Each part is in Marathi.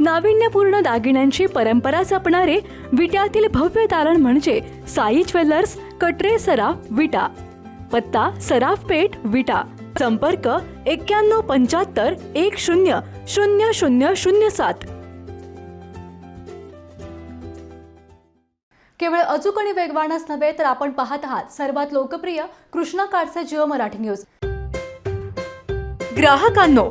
नाविन्यपूर्ण दागिन्यांची परंपरा जपणारे विट्यातील भव्य तारण म्हणजे साई ज्वेलर्स कटरे सराफ विटा पत्ता सराफ पेठ विटा संपर्क एक्क्याण्णव पंच्याहत्तर एक शून्य शून्य शून्य शून्य सात. केवळ अचूक आणि वेगवानच नव्हे तर आपण पाहत आहात सर्वात लोकप्रिय कृष्णा काडचे जिओ मराठी न्यूज. ग्राहकांनो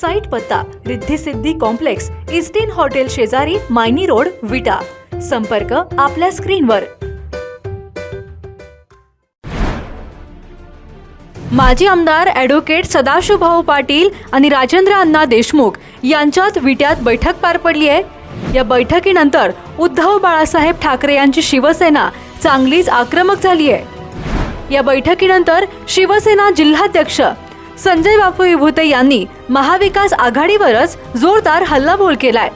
साईट पत्ता रिद्धी सिद्धी कॉम्प्लेक्स इस्टीन हॉटेल शेजारी मायनी रोड विटा. संपर्क आपल्या स्क्रीनवर. माजी आमदार ॲडव्होकेट सदाशिवभाऊ पाटील आणि राजेंद्र अण्णा देशमुख यांच्यात विट्यात बैठक पार पडली आहे. या बैठकीनंतर उद्धव बाळासाहेब ठाकरे यांची शिवसेना चांगलीच आक्रमक झाली आहे. या बैठकीनंतर शिवसेना जिल्हाध्यक्ष संजय बापू विभूते यांनी महाविकास आघाडीवरच जोरदार हल्लाबोल केलाय.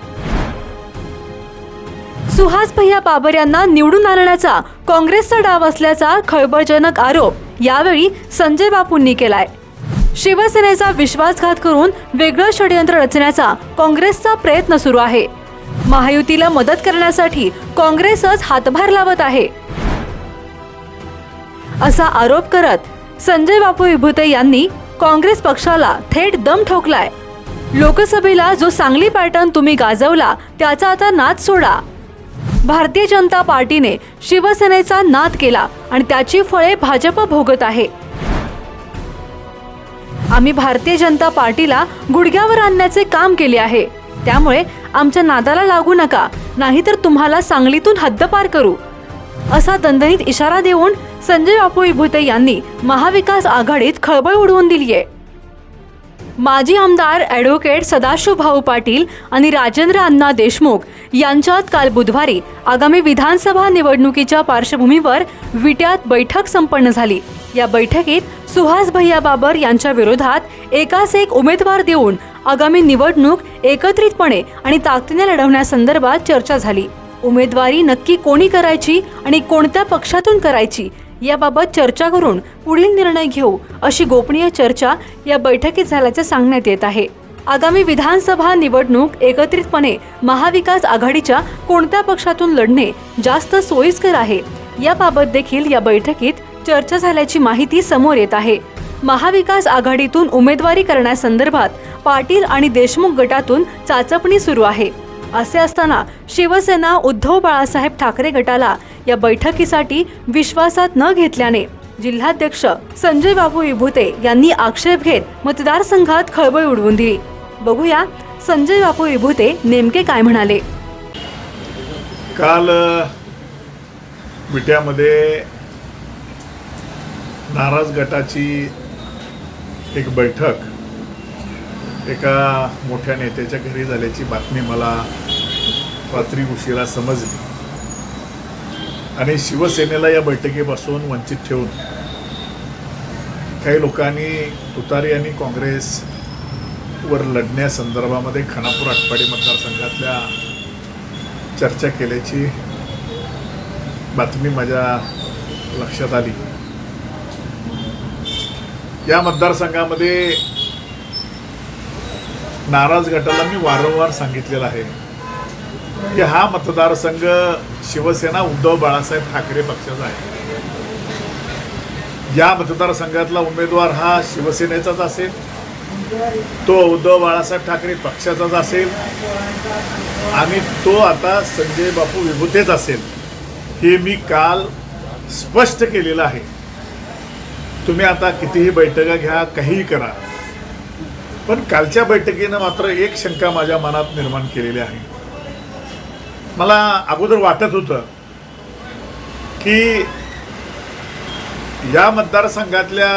सुहास भैया बाबर यांना निवडून आणण्याचा काँग्रेसचा डाव असल्याचा खळबळजनक आरोप यावेळी संजय बापूंनी केलाय. शिवसेनेचा विश्वासघात करून वेगळं षडयंत्र रचण्याचा काँग्रेसचा प्रयत्न सुरू आहे. महायुतीला मदत करण्यासाठी काँग्रेसच हातभार लावत आहे. असा आरोप करत संजय बापू विभूते यांनी काँग्रेस पक्षाला थेट दम ठोकलाय. लोकसभेला जो सांगली पॅटर्न तुम्ही गाजवला त्याचा आता नाद सोडा. भारतीय जनता पार्टीने शिवसेनेचा नाद केला आणि त्याची फळे भाजप भोगत आहे. आम्ही भारतीय जनता पार्टीला गुडघ्यावर आणण्याचे काम केले आहे. त्यामुळे आमच्या नादाला लागू नका नाहीतर तुम्हाला सांगलीतून हद्दपार करू. असा दणदणीत इशारा देऊन संजय बापू विभूते यांनी महाविकास आघाडीत खळबळ उडवून दिली आहे माजी आमदार ॲडव्होकेट सदाशिव भाऊ पाटील आणि राजेंद्र अण्णा देशमुख यांच्यात काल बुधवारी आगामी विधानसभा निवडणुकीच्या पार्श्वभूमीवर विट्यात बैठक संपन्न झाली. या बैठकीत सुहास भैया बाबर यांच्या विरोधात एकास एक उमेदवार देऊन आगामी निवडणूक एकत्रितपणे आणि ताकदीने लढवण्यासंदर्भात चर्चा झाली. उमेदवारी नक्की कोणी करायची आणि कोणत्या पक्षातून करायची याबाबत चर्चा करून पुढील निर्णय घेऊ अशी गोपनीय चर्चा या बैठकीत झाल्याचे सांगण्यात येत आहे. आगामी विधानसभा निवडणूक एकत्रितपणे महाविकास आघाडीच्या कोणत्या पक्षातून लढणे जास्त सोयीस्कर आहे याबाबत देखील या बैठकीत चर्चा झाल्याची माहिती समोर येत आहे. महाविकास आघाडीतून उमेदवारी करण्यासंदर्भात पाटील आणि देशमुख गटातून चाचपणी सुरू आहे. असे असताना शिवसेना उद्धव बाळासाहेब ठाकरे गटाला या बैठकीसाठी विश्वासात न घेतल्याने जिल्हाध्यक्ष संजय बाबू विभूते यांनी आक्षेप घेत मतदारसंघात खळबळ उडवून दिली. बघूया संजय बापू विभूते नेमके काय म्हणाले. काल अ, विट्यामध्ये नाराज गटाची एक बैठक एका मोठ्या नेत्याच्या घरी झाल्याची बातमी मला रात्री उशिरा समजली. आणि शिवसेनेला या बैठकीपासून वंचित ठेवून काही लोकांनी तुतारी आणि काँग्रेसवर लढण्यासंदर्भामध्ये खानापूर आटपाडी मतदारसंघातल्या चर्चा केल्याची बातमी माझ्या लक्षात आली. या मतदारसंघामध्ये नाराज गटाला मी वारंवार सांगितलेलं आहे. की हा मतदारसंघ शिवसेना उद्धव बाळासाहेब ठाकरे पक्षाचा आहे. या मतदारसंघातला उमेदवार हा शिवसेनेचाच असेल तो उद्धव बाळासाहेब ठाकरे पक्षाचाच असेल आणि तो आता संजय बापू विभूतेच असेल हे मी काल स्पष्ट केलेलं आहे. तुम्ही आता कितीही बैठका घ्या काहीही करा पण कालच्या बैठकीनं मात्र एक शंका माझ्या मनात निर्माण केलेली आहे. मला अगोदर वाटत होतं की या मतदारसंघातल्या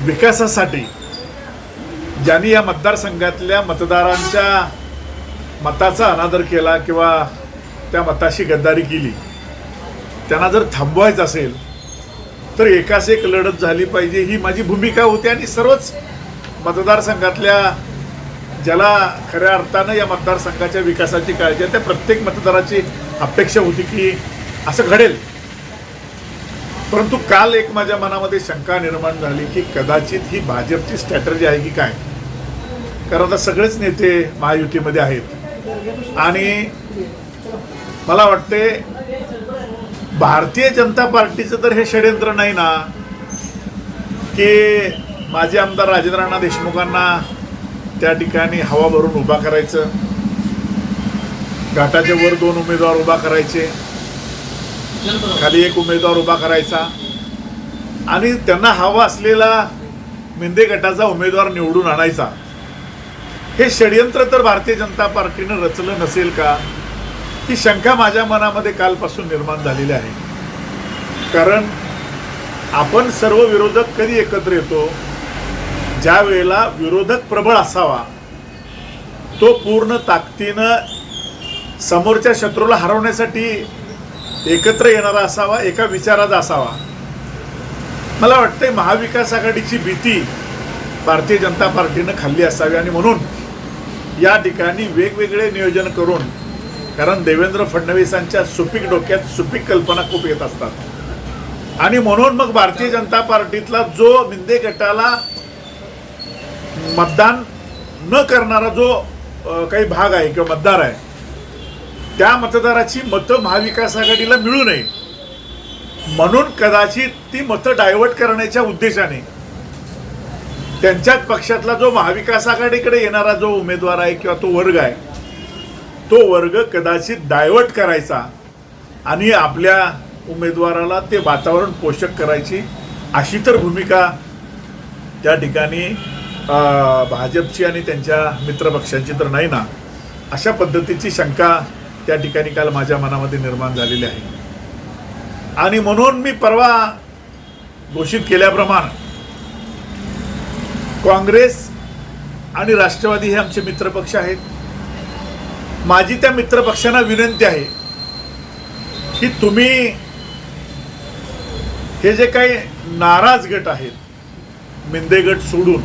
विकासासाठी ज्यांनी या मतदारसंघातल्या मतदारांच्या मताचा अनादर केला किंवा त्या मताशी गद्दारी केली त्यांना जर थांबवायचं असेल तर एकाच एक लढत झाली पाहिजे ही माझी भूमिका होती आणि सर्वच मतदारसंघातल्या ज्याला खऱ्या अर्थानं या मतदारसंघाच्या विकासाची काळजी आहे त्या प्रत्येक मतदाराची अपेक्षा होती की असं घडेल. परंतु काल एक माझ्या मनामध्ये शंका निर्माण झाली की कदाचित ही भाजपची स्ट्रॅटर्जी आहे की काय? कारण आता सगळेच नेते महायुतीमध्ये आहेत. आणि मला वाटते भारतीय जनता पार्टीचं तर हे षडयंत्र नाही ना की माजी आमदार राजेंद्र देशमुखांना त्या ठिकाणी हवा भरून उभा करायचं. घाटाच्या वर दोन उमेदवार उभा करायचे. खाली एक उमेदवार उभा करायचा. आणि त्यांना हवा असलेला मेंदे गटाचा उमेदवार निवडून आणायचा. हे षडयंत्र तर भारतीय जनता पार्टीनं रचलं नसेल का? ही शंका माझ्या मनामध्ये कालपासून निर्माण झालेली आहे. कारण आपण सर्व विरोधक कधी एकत्र येतो? ज्या वेळेला विरोधक प्रबळ असावा तो पूर्ण ताकदीनं समोरच्या शत्रूला हरवण्यासाठी एकत्र येणारा असावा एका विचाराचा असावा. मला वाटतंय महाविकास आघाडीची भीती भारतीय जनता पार्टीनं खाल्ली असावी आणि म्हणून या ठिकाणी वेगवेगळे नियोजन करून कारण देवेंद्र फडणवीसांच्या सुपीक डोक्यात सुपीक कल्पना खूप येत असतात. आणि म्हणून मग भारतीय जनता पार्टीतला जो मिंदे गटाला मतदान न करणारा जो काही भाग आहे किंवा मतदार आहे त्या मतदाराची मतं महाविकास आघाडीला मिळू नये. म्हणून कदाचित ती मतं डायव्हर्ट करण्याच्या उद्देशाने त्यांच्याच पक्षातला जो महाविकास आघाडीकडे येणारा जो उमेदवार आहे किंवा तो वर्ग आहे तो वर्ग कदाचित डायव्हर्ट करायचा आणि आपल्या उमेदवाराला ते वातावरण पोषक करायची अशी तर भूमिका त्या ठिकाणी भाजपची आणि त्यांच्या मित्रपक्षांची तर नाही ना अशा पद्धतीची शंका त्या ठिकाणी काल माझ्या मनामध्ये निर्माण झालेली आहे. आणि म्हणून मी परवा घोषित केल्याप्रमाणे काँग्रेस आणि राष्ट्रवादी हे आमचे मित्रपक्ष आहेत. माझी त्या मित्रपक्षांना विनंती आहे की तुम्ही हे जे काही नाराज गट आहेत मिंदे गट सोडून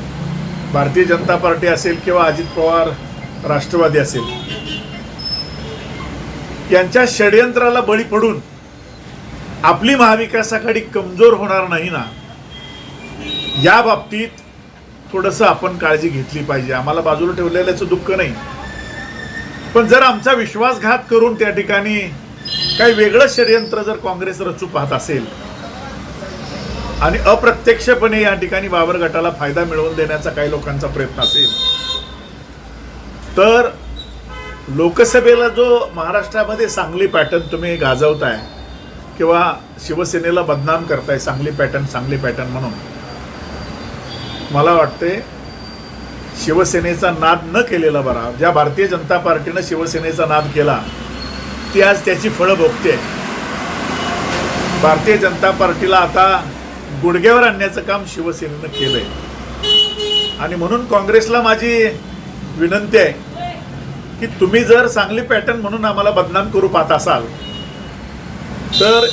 भारतीय जनता पार्टी असेल किंवा अजित पवार राष्ट्रवादी असेल यांच्या षडयंत्राला बळी पडून आपली महाविकास आघाडी कमजोर होणार नाही ना या बाबतीत थोडंसं आपण काळजी घेतली पाहिजे. आम्हाला बाजूला ठेवलेल्याचं दुःख नाही. पण जर आमचा विश्वासघात करून त्या ठिकाणी काही वेगळं षडयंत्र जर काँग्रेस रचू पाहत असेल आणि अप्रत्यक्षपणे या ठिकाणी बाबर गटाला फायदा मिळवून देण्याचा काही लोकांचा प्रयत्न असेल. तर लोकसभेला जो महाराष्ट्रामध्ये सांगली पॅटर्न तुम्ही गाजवताय किंवा शिवसेनेला बदनाम करताय सांगली पॅटर्न सांगली पॅटर्न म्हणून मला वाटते शिवसेनेचा नाद न केलेला बरा. ज्या भारतीय जनता पार्टीनं शिवसेनेचा नाद केला ती आज त्याची फळं भोगते भारतीय जनता पार्टीला आता गुडघ्यावर आणण्याचं काम शिवसेनेनं केलंय. आणि म्हणून काँग्रेसला माझी विनंती आहे की तुम्ही जर चांगली पॅटर्न म्हणून आम्हाला बदनाम करू पाहत असाल तर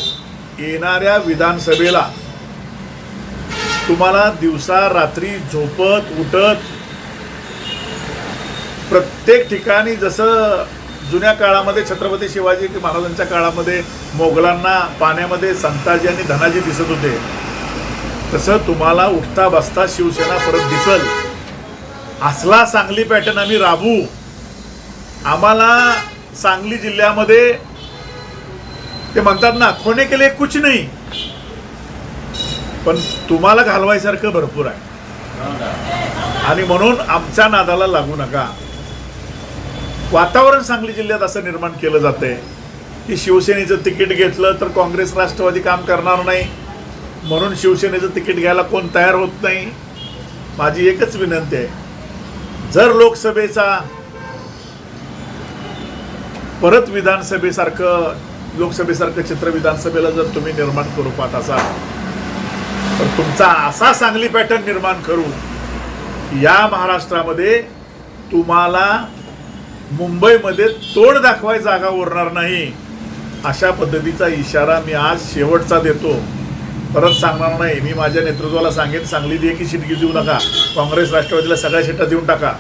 येणाऱ्या विधानसभेला तुम्हाला दिवसा रात्री झोपत उठत प्रत्येक ठिकाणी जसं जुन्या काळामध्ये छत्रपती शिवाजी महाराजांच्या काळामध्ये मोगलांना पाण्यामध्ये संताजी आणि धनाजी दिसत होते तसं तुम्हाला उठता बसता शिवसेना परत दिसल. असला सांगली पॅटर्न आम्ही राबू आम्हाला सांगली जिल्ह्यामध्ये ते म्हणतात ना खोने केले कुछ नाही. पण तुम्हाला घालवायसारखं भरपूर आहे. आणि म्हणून आमच्या नादाला लागू नका. वातावरण सांगली जिल्ह्यात असं निर्माण केलं जातंय की शिवसेनेचं तिकीट घेतलं तर काँग्रेस राष्ट्रवादी काम करणार नाही. म्हणून शिवसेनेचं तिकीट घ्यायला कोण तयार होत नाही माझी एकच विनंती आहे. जर लोकसभेचा परत विधानसभेसारखं लोकसभेसारखं चित्र विधानसभेला जर तुम्ही निर्माण करू पाहत असाल तर तुमचा असा सांगली पॅटर्न निर्माण करू या महाराष्ट्रामध्ये तुम्हाला मुंबईमध्ये तोड दाखवाय जागा उरणार नाही अशा पद्धतीचा इशारा मी आज शेवटचा देतो. परत सांगणार नाही. मी माझ्या नेतृत्वाला सांगेन सांगली की शिटकी देऊ नका. काँग्रेस राष्ट्रवादीला सगळ्या शिटा देऊन टाका.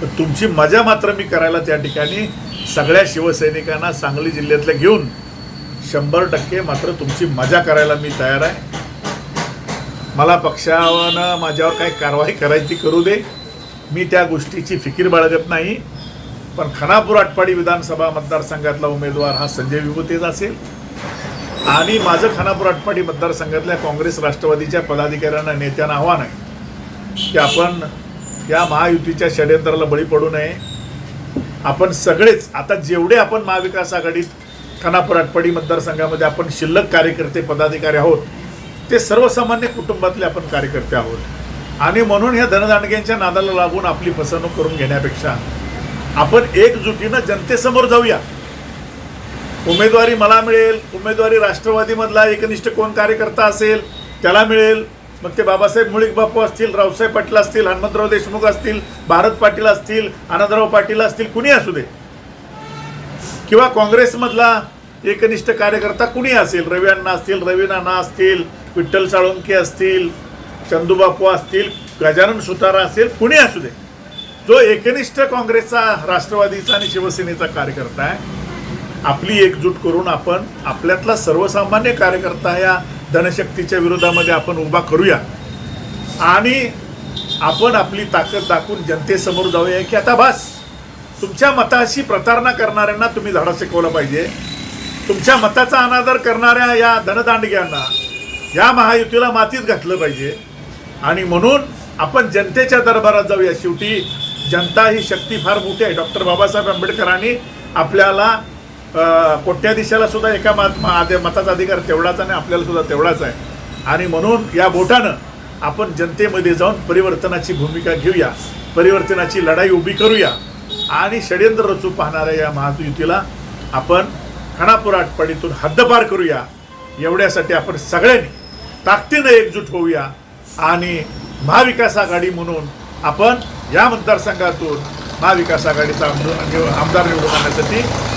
तर तुमची मजा मात्र मी करायला त्या ठिकाणी सगळ्या शिवसैनिकांना सांगली जिल्ह्यातल्या घेऊन शंभर टक्के मात्र तुमची मजा करायला मी तयार आहे. मला पक्षानं माझ्यावर काही कारवाई करायची करू दे. मी त्या गोष्टीची फिकीर बाळगत नाही. पण खानापूर आटपाडी विधानसभा मतदारसंघातला उमेदवार हा संजय विभूतेच असेल. आणि माझं खानापूर आटपाडी मतदारसंघातल्या काँग्रेस राष्ट्रवादीच्या पदाधिकाऱ्यांना नेत्यांना आव्हान आहे की आपण या महायुतीच्या षडयंत्राला बळी पडू नये. आपण सगळेच आता जेवढे आपण महाविकास आघाडीत खानापूर आटपाडी मतदारसंघामध्ये आपण शिल्लक कार्यकर्ते पदाधिकारी आहोत ते सर्वसामान्य कुटुंबातले आपण कार्यकर्ते आहोत. आणि म्हणून ह्या धनदांडग्यांच्या नादाला लागून आपली फसवणूक करून घेण्यापेक्षा आपण एकजुटीनं जनतेसमोर जाऊया. उमेदवारी मला मिळेल उमेदवारी राष्ट्रवादीमधला एकनिष्ठ कोण कार्यकर्ता असेल त्याला मिळेल. मग ते बाबासाहेब मुळीक बापू असतील रावसाहेब पाटील असतील हनुमंतराव देशमुख असतील भारत पाटील असतील आनंदराव पाटील असतील कुणी असू दे. किंवा काँग्रेसमधला एकनिष्ठ कार्यकर्ता कुणी असेल रवी अण्णा असतील रवी नाना असतील विठ्ठल साळुंके असतील चंदूबापू असतील गजानन सुतारा असेल कुणी असू दे. जो एकनिष्ठ काँग्रेसचा राष्ट्रवादीचा आणि शिवसेनेचा कार्यकर्ता आहे आपली एकजूट करून आपण आपल्यातला सर्वसामान्य कार्यकर्ता या धनशक्तीच्या विरोधामध्ये आपण उभा करूया. आणि आपण आपली ताकद दाखवून जनतेसमोर जाऊया की आता बस तुमच्या मताशी प्रतारणा करणाऱ्यांना तुम्ही धडा शिकवला पाहिजे. तुमच्या मताचा अनादर करणाऱ्या या धनदांडग्यांना या महायुतीला मातीत घातलं पाहिजे. आणि म्हणून आपण जनतेच्या दरबारात जाऊया. शेवटी जनता ही शक्ती फार मोठी आहे. डॉक्टर बाबासाहेब आंबेडकरांनी आपल्याला कोट्याधीशाला सुद्धा एका मत मताचा अधिकार तेवढाच आणि आपल्याला सुद्धा तेवढाच आहे. आणि म्हणून या बोटानं आपण जनतेमध्ये जाऊन परिवर्तनाची भूमिका घेऊया परिवर्तनाची लढाई उभी करूया आणि षडयंत्र रचू पाहणाऱ्या या महायुतीला आपण खानापूर आटपाडीतून हद्दपार करूया. एवढ्यासाठी आपण सगळ्यांनी ताकदीनं एकजूट होऊया आणि महाविकास आघाडी म्हणून आपण या मतदारसंघातून महाविकास आघाडीचा आमदार निवडून आणण्यासाठी